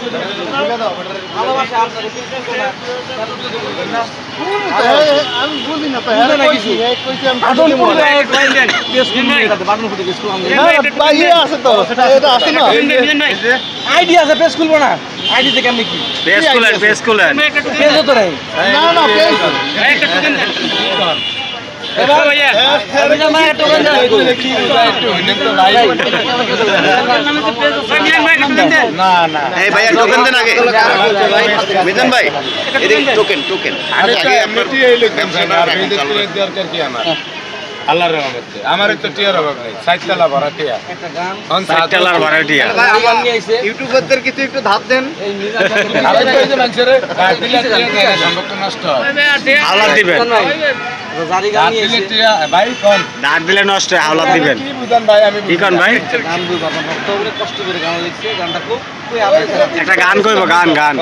আমি আছে আছে আইডি আছে পেজ খুলবো না আইডি থেকে আমি কি পেজ দেন না না। এই ভাইয়া টোকেন দেন আগে। মিজান ভাই টোকেন টোকেন আগে আপনার আল্লাহর রহমতে। আমার তো টিয়ার অভাব নেই। সাইতলা ভরা একটা গান। অন সাইকেলার ভাড়াটিয়া আমার নিয়ে আইছে ইউটিউবারদের কিছু একটু ধাপ দেন। এই মিজান মানুষের। টিয়া নষ্ট। দিবেন। জারি গান আর নিয়ে দিলে আইছে টিয়া। ভাই কোন? ডাক দিলে নষ্ট কি বুঝান ভাই আমি কি কন ভাই? গান দুই বাবা ভক্ত করে কষ্ট করে গান লিখছে গানটা খুব খুবই আবেগ একটা গান কইব গান গান।